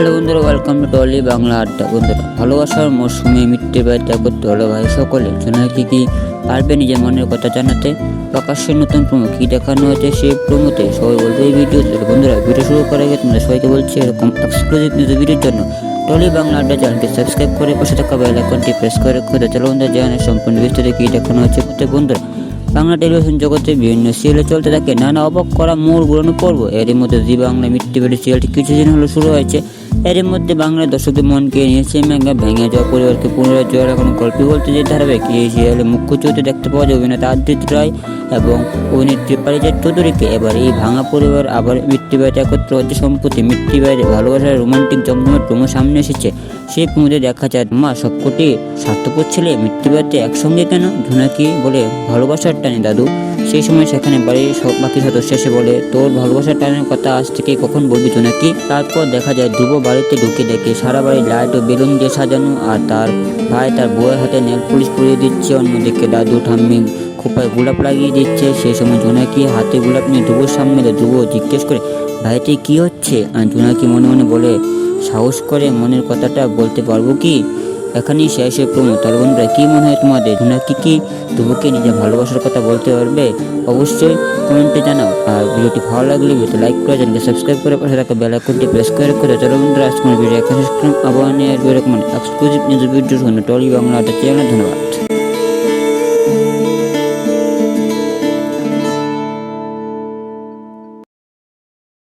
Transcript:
Hello বন্ধুরা welcome to trolley Bangla আড্ডা। বন্ধুরা, ভালোবাসার মৌসুমে মিট্টে বাড়িতে করতে ভাই সকলে জোনাকি কি পারবে নিজের মনের কথা জানাতে? প্রকাশ্যে নতুন প্রমো কি দেখানো হয়েছে সেই প্রমোতে সবাই বলবে এই ভিডিও বন্ধুরা ভিডিও শুরু করার আগে তোমরা সবাইকে বলছি, এরকম এক্সক্লুসিভ নিউজ ভিডিওর জন্য টলি বাংলা আড্ডা চ্যানেলটি সাবস্ক্রাইব করে পাশে থাকা বেল আইকনটি প্রেস করে খুঁজে চলো বন্ধুরা জানার সম্পূর্ণ বিস্তারিত কি দেখানো হয়েছে বন্ধুরা। বাংলা টেলিভিশন জগতে বিভিন্ন সিরিয়ালে চলতে থাকে, নানা অবাক করা মোড় ঘুরানো পর্ব। এরই মধ্যে জি বাংলা মিট্টি বেড়ে সিরিয়ালটি কিছুদিন হলো শুরু হয়েছে। এর মধ্যে বাংলার দর্শকদের মনকে নিয়েছে মেঘা ভেঙে যাওয়া পরিবারকে পুনরায় জয়ের এখন গল্প বলতে যে ধারাবাহিক এই সিরিয়ালে মুখ্য চরিত্রে দেখতে পাওয়া যায় অভিনেতা আদিত্য রায় এবং অভিনেত্রী পারিজাত চৌধুরীকে। এবার এই ভাঙা পরিবার আবার মিট্টি বাড়িতে একত্র হচ্ছে সম্প্রতি মিট্টি বাড়িতে ভালোবাসার রোমান্টিক জমজমের প্রমো সামনে এসেছে। সেই প্রমোতে দেখা যায়, মা, সবকটি স্বার্থপর ছেলে মৃত্যু বাড়িতে একসঙ্গে কেন? ঝুনাকি বলে ভালোবাসার টানে দাদু। সেই সময় সেখানে বাড়ির সব বাকি সদস্য এসে বলে, তোর ভালোবাসার টানের কথা আজ থেকে কখন বলবি জোনাকি তারপর দেখা যায় ধ্রুব বাড়িতে ঢুকে দেখে সারা বাড়ি লাইট ও বেলুন দিয়ে সাজানো আর তার ভাই তার বউয়ের হাতে নেল পুলিশ পরিয়ে দিচ্ছে। অন্যদিকে দাদু, ঠাম্মি খোপায় গোলাপ লাগিয়ে দিচ্ছে। সেই সময় জোনাকি হাতে গোলাপ নিয়ে ধ্রুবর সামনে। ধ্রুব জিজ্ঞেস করে ভাইটি কি হচ্ছে? আর জোনাকি মনে মনে বলে, সাহস করে মনের কথাটা বলতে পারব কি? এখানেই শেষ হয়ে প্রমো তার বন্ধুরা, কী মনে হয় তোমাদের? ধোনরা কী কী ধ্রুবকে নিজের ভালোবাসার কথা বলতে পারবে? অবশ্যই কমেন্টে জানাও। আর ভিডিওটি ভালো লাগলে ভিডিও লাইক করে চ্যানেলকে সাবস্ক্রাইব করে পাশে থাকা বেল আইকনটি প্রেস করে রাখো। চলো বন্ধুরা আজকের ভিডিও এখানে শেষ করলাম আবার নিয়ে এরকম এক্সক্লুসিভ নিউজ ভিডিও জন্য টলি বাংলা চ্যানেল ধন্যবাদ।